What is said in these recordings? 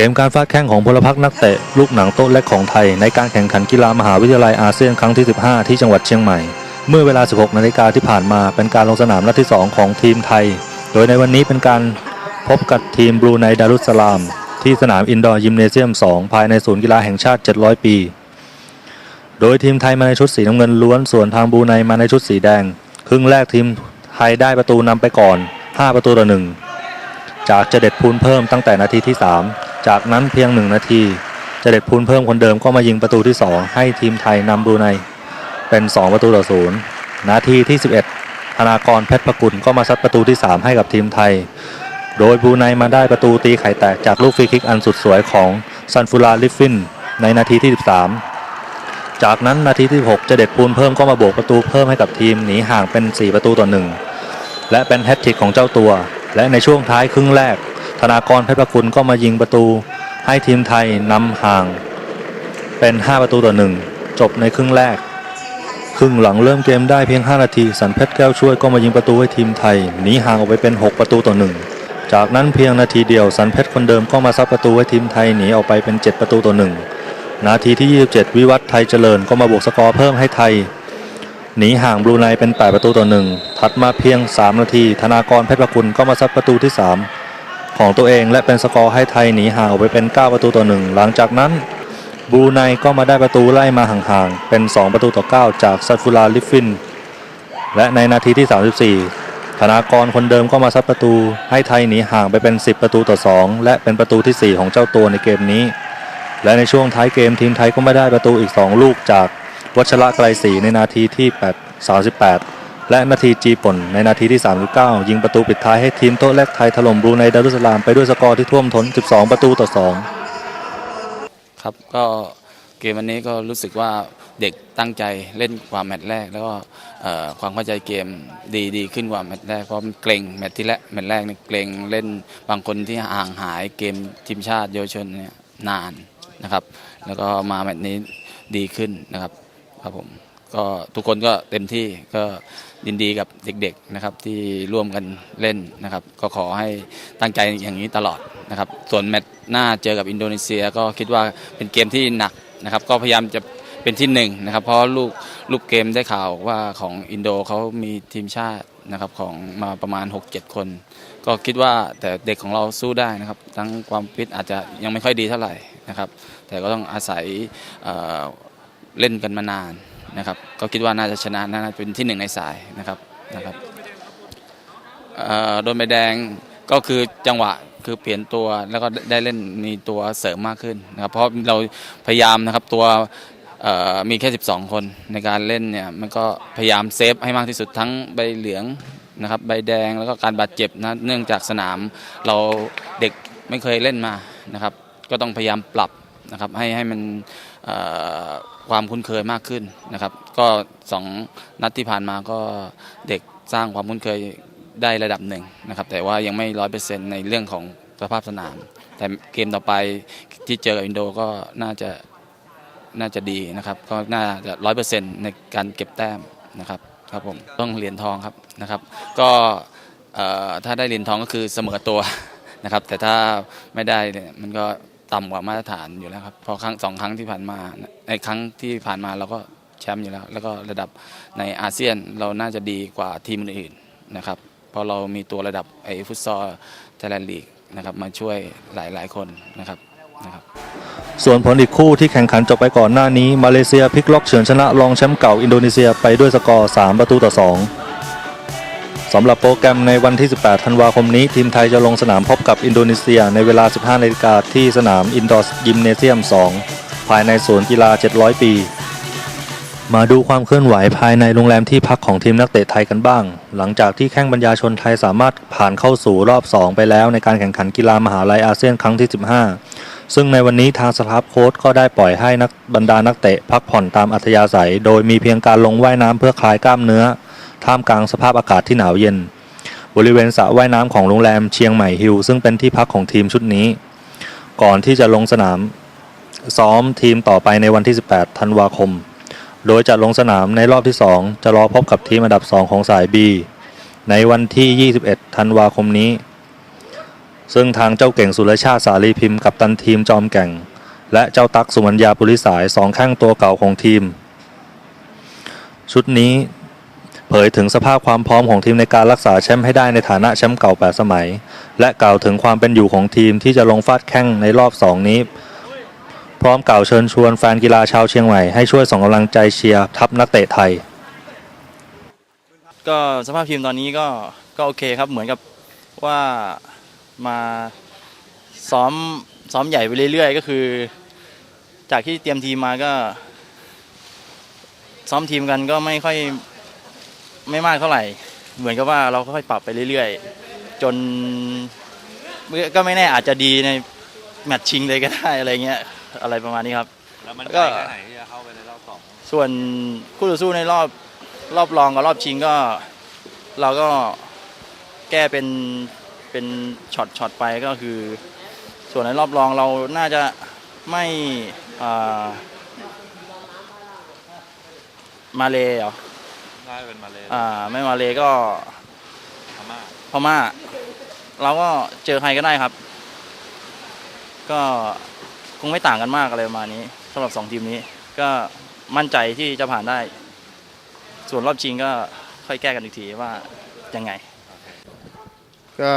กมการฟาดแข้งของพลพรรคนักเตะลูกหนังโต๊ะเล็กของไทย ในการแข่งขันกีฬามหาวิทยาลัยอาเซียนครั้งที่ 15 ที่จังหวัดเชียงใหม่ เมื่อเวลา 16 นาฬิกาที่ผ่านมาเป็นการลงสนามนัดที่ 2 ของทีมไทย โดยในวันนี้เป็นการพบกับทีมบรูไนดารุสลาม ที่สนามอินดอร์ยิมเนเซียม 2 ภายในศูนย์กีฬาแห่งชาติ 700 ปี โดยทีมไทยมาในชุดสีน้ำเงินล้วนส่วนทางบรูไนมาในชุดสีแดง ครึ่งแรกทีมไทยได้ประตูนำไปก่อน 5 ประตูต่อหนึ่งจากเจเด็ดพูนเพิ่มตั้งแต่นาทีที่ 3 จากนั้นเพียง1นาทีเจเด็ดพูนเพิ่มคนเดิมก็มายิงประตูที่ 2 ให้ทีมไทยนำบรูไนเป็น 2 ประตูต่อศูนย์นาทีที่ 11ธนากรเพชรพกุลก็มาซัดประตูที่ 3 ให้กับทีมไทย โดยบรูไนมาได้ประตูตีไข่แตกจากลูกฟรีคิกอันสุดสวยของซันฟูลาลิฟฟินในนาทีที่ 13 จากนั้นนาทีที่ 6 เจเด็ดพูนเพิ่มก็มาโบกประตูเพิ่มให้กับทีมหนีห่างเป็น 4 ประตูต่อ1และเป็นแฮตทริกของเจ้าตัว และในช่วงท้ายครึ่งแรก ธนากรเพชรประคุณก็มายิงประตูให้ทีมไทยนำห่าง เป็น 5 ประตูต่อ1จบในครึ่งแรก ครึ่งหลังเริ่มเกมได้เพียง 5 นาที สันเพชรแก้วช่วยก็มายิงประตูให้ทีมไทยหนีห่างออกไปเป็น 6 ประตูต่อ1จากนั้นเพียงนาทีเดียวสันเพชรคนเดิมก็มาซัดประตูให้ทีมไทยหนีออกไปเป็น 7 ประตูต่อ1นาทีที่ 27 วิวัฒน์ไทยเจริญก็มาบวกสกอร์เพิ่มให้ไทยหนีห่างบรูไนเป็น 8 ประตูต่อหนึ่งถัดมาเพียง 3 นาที ธนากรเพชรประคุณก็มาซัดประตูที่ 3 ของตัวเองและเป็นสกอร์ให้ไทยหนีห่างออกไปเป็น 9 ประตูต่อหนึ่งหลังจากนั้นบรูไนก็มาได้ประตูไล่มาห่างๆ เป็น 2 ประตูต่อ 9 จากซัตฟูลาลิฟฟิน และในนาทีที่ 34 ธนากรคนเดิมก็มาซัดประตู ให้ไทยหนีห่างไปเป็น 10 ประตูต่อ 2 และเป็นประตูทีสี่ 4 ของเจ้าตัวในเกมนี้ และในช่วงท้ายเกมทีมไทยก็ไม่ได้ประตูอีก 2 ลูกจากวัชระไกรศรีในนาทีที่ 8 38 และนาทีจีป่นในนาทีที่ 39 ยิงประตูปิดท้ายให้ทีมโต๊ะแรกไทยถล่มบรูไนดารุสสลามไปด้วยสกอร์ที่ท่วมท้น 12 ประตูต่อ 2 ครับก็เกมวันนี้ก็รู้สึกว่าเด็กตั้งใจเล่นกว่าแมตช์แรก แล้วก็เอ่อความเข้าใจเกมดีดีขึ้นกว่าแมตช์แรกเพราะมันเกรงแมตช์ที่แรกแมตช์แรกเนี่ยเกรงเล่นบางคนที่ห่างหายเกมทีมชาติเยาวชนเนี่ยนานนะครับ แล้วก็มาแมตช์นี้ดีขึ้นนะครับครับผม ก็ทุกคนก็เต็มที่ก็ยินดีกับเด็กๆนะครับที่ร่วมกันเล่นนะครับ ก็ขอให้ตั้งใจอย่างนี้ตลอดนะครับ ส่วนแมตช์หน้าเจอกับอินโดนีเซียก็คิดว่าเป็นเกมที่หนักนะครับ ก็พยายามจะเป็นที่หนึ่งนะครับ เพราะลูกลูกเกมได้ข่าวว่าของอินโดเขามีทีมชาตินะครับของมาประมาณ 6-7 คน ก็คิดว่าแต่เด็กของเราสู้ได้นะครับ ทั้งความฟิตอาจจะยังไม่ค่อยดีเท่าไหร่นะครับ แต่ก็ต้องอาศัยเเล่นกันมานาน นะครับก็คิดว่าน่าจะชนะน่าจะเป็นที่หนึ่งในสายนะครับนะครับโดนใบแดงก็คือจังหวะคือเปลี่ยนตัวแล้วก็ได้เล่นมีตัวเสริมมากขึ้นนะครับเพราะเราพยายามนะครับตัวมีแค่ 12 คนในการเล่นเนี่ยมันก็พยายามเซฟให้มากที่สุดทั้งใบเหลืองนะครับใบแดงแล้วก็การบาดเจ็บนะเนื่องจากสนามเราเด็กไม่เคยเล่นมานะครับ ก็ต้องพยายามปรับนะครับให้ให้มัน ความคุ้นเคยมากขึ้นนะครับ ก็สองนัดที่ผ่านมาก็เด็กสร้างความคุ้นเคยได้ระดับหนึ่งนะครับ แต่ว่ายังไม่ร้อยเปอร์เซ็นต์ในเรื่องของสภาพสนาม แต่เกมต่อไปที่เจอกับอินโดก็น่าจะน่าจะดีนะครับ ก็น่าจะร้อยเปอร์เซ็นต์ในการเก็บแต้มนะครับครับผมต้องเหรียญทองครับนะครับ ก็ถ้าได้เหรียญทองก็คือเสมอตัวนะครับ แต่ถ้าไม่ได้มันก็ ต่ำกว่ามาตรฐานอยู่แล้วครับพราะครั้งสองครั้งที่ผ่านมาในครั้งที่ผ่านมาเราก็แชมป์อยู่แล้ว แล้วก็ระดับในอาเซียนเราน่าจะดีกว่าทีมอื่นๆนะครับเพราะเรามีตัวระดับไอ้ฟุตซอลไทยแลนด์ลีกนะครับมาช่วยหลายๆคนนะครับนะครับส่วนผลอีกคู่ที่แข่งขันจบไปก่อนหน้านี้ มาเลเซียพลิกล็อกเฉือนชนะรองแชมป์เก่าอินโดนีเซียไปด้วยสกอร์ 3 ประตูต่อ 2 สำหรับโปรแกรมในวันที่ 18 ธันวาคมนี้ ทีมไทยจะลงสนามพบกับอินโดนีเซียในเวลา 15นาฬิกาที่สนามอินดอร์ยิมเนเซียม 2 ภายในศูนกีฬา 700 ปี มาดูความเคลื่อนไหวภายในโรงแรมที่พักของทีมนักเตะไทยกันบ้าง หลังจากที่แข้งบรรยาชนไทยสามารถผ่านเข้าสู่รอบ 2 ไปแล้วในการแข่งขันกีฬามหาลัยอาเซียนครั้งที่ 15 ซึ่งในวันนี้ทางสตาฟโค้ชก็ได้ปล่อยให้นักบรรดานักเตะพักผ่อนตามอัธยาศัย โดยมีเพียงการลงว่ายน้ำเพื่อคลายกล้ามเนื้อ ท่ามกลางสภาพอากาศที่หนาวเย็น บริเวณสระว่ายน้ำของโรงแรมเชียงใหม่ฮิลซึ่งเป็นที่พักของทีมชุดนี้ ก่อนที่จะลงสนามซ้อมทีมต่อไปในวันที่ 18 ธันวาคม โดยจะลงสนามในรอบที่ 2 จะรอพบกับทีมอันดับ 2 ของสาย B ในวันที่ 21 ธันวาคมนี้ ซึ่งทางเจ้าเก่งสุรชาติสาลีพิมพ์กับตันทีมจอมแก่ง และเจ้าตักสุมัญญาปุริสายสองข้างตัวเก่าของทีม ชุดนี้ เผยถึงสภาพความพร้อมของทีมในการรักษาแชมป์ให้ได้ในฐานะแชมป์เก่า 8 สมัย และกล่าวถึงความเป็นอยู่ของทีมที่จะลงฟาดแข้งในรอบ 2 นี้ พร้อมกล่าวเชิญชวนแฟนกีฬาชาวเชียงใหม่ให้ช่วยส่งกำลังใจเชียร์ทัพนักเตะไทย ก็สภาพทีมตอนนี้ก็ก็โอเคครับเหมือนกับว่ามาซ้อมซ้อมใหญ่ไปเรื่อยๆ ก็คือ จากที่เตรียมทีมมาก็ ซ้อมทีมกันก็ไม่ค่อย ไม่มากเท่าไหร่ เหมือนกับว่าเราค่อยๆปรับไปเรื่อยๆ จนก็ไม่แน่อาจจะดีในแมตช์ชิงเลยก็ได้อะไรเงี้ยอะไรประมาณนี้ครับ แล้วมันก็แค่ไหนที่จะเข้าไปในรอบสองส่วนคู่ต่อสู้ในรอบรอบรองกับรอบชิงก็ เราก็แก้เป็นเป็นช็อตช็อตไปก็คือ ส่วนในรอบรองเราน่าจะไม่อ่ามาเลเหรอ ง่ายเป็นมาเลยอ่าไม่มาเลก็พม่าพม่า เราก็เจอใครก็ได้ครับ ก็คงไม่ต่างกันมากอะไรประมาณนี้สำหรับสองทีมนี้ ก็มั่นใจที่จะผ่านได้ ส่วนรอบชิงก็ค่อยแก้กันอีกทีว่ายังไง ก็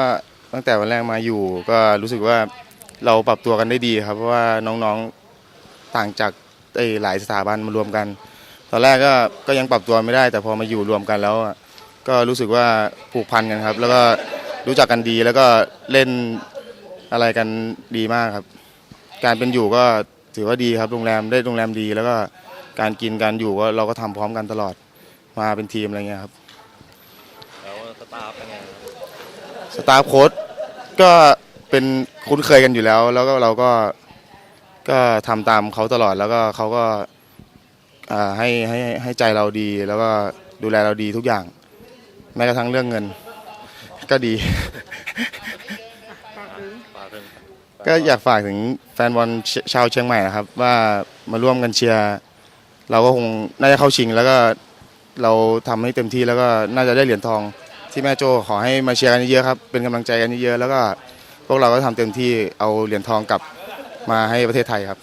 ตั้งแต่วันแรกมาอยู่ ก็รู้สึกว่าเราปรับตัวกันได้ดีครับเพราะว่าน้องๆต่างจากไอ้หลายสถาบันมารวมกัน ตอนแรกก็ก็ยังปรับตัวไม่ได้ แต่พอมาอยู่รวมกันแล้วอะก็รู้สึกว่าผูกพันกันครับ แล้วก็รู้จักกันดีแล้วก็เล่นอะไรกันดีมากครับ การเป็นอยู่ก็ถือว่าดีครับโรงแรมได้โรงแรมดี แล้วก็การกินการอยู่ก็เราก็ทำพร้อมกันตลอดมาเป็นทีมอะไรเงี้ยครับ แล้วสตาฟเป็นไงสตาฟโค้ดก็เป็นคุ้นเคยกันอยู่แล้ว แล้วก็เราก็ก็ทำตามเขาตลอดแล้วก็เขาก็อ่า ให้ให้ให้ใจเราดีแล้วก็ดูแลเราดีทุกอย่าง แม้กระทั่งเรื่องเงิน ก็ดี ก็อยากฝากถึงแฟนบอลเชชาวเชียงใหม่นะครับ ว่ามาร่วมกันเชียร์เราก็คงน่าจะเข้าชิง แล้วก็เราทำให้เต็มที่แล้วก็น่าจะได้เหรียญทองที่แม่โจ้ขอให้มาเชียร์กันเยอะๆครับเป็นกำลังใจกันเยอะๆแล้วก็พวกเราก็ทำเต็มที่เอาเหรียญทองกลับมาให้ประเทศไทยครับ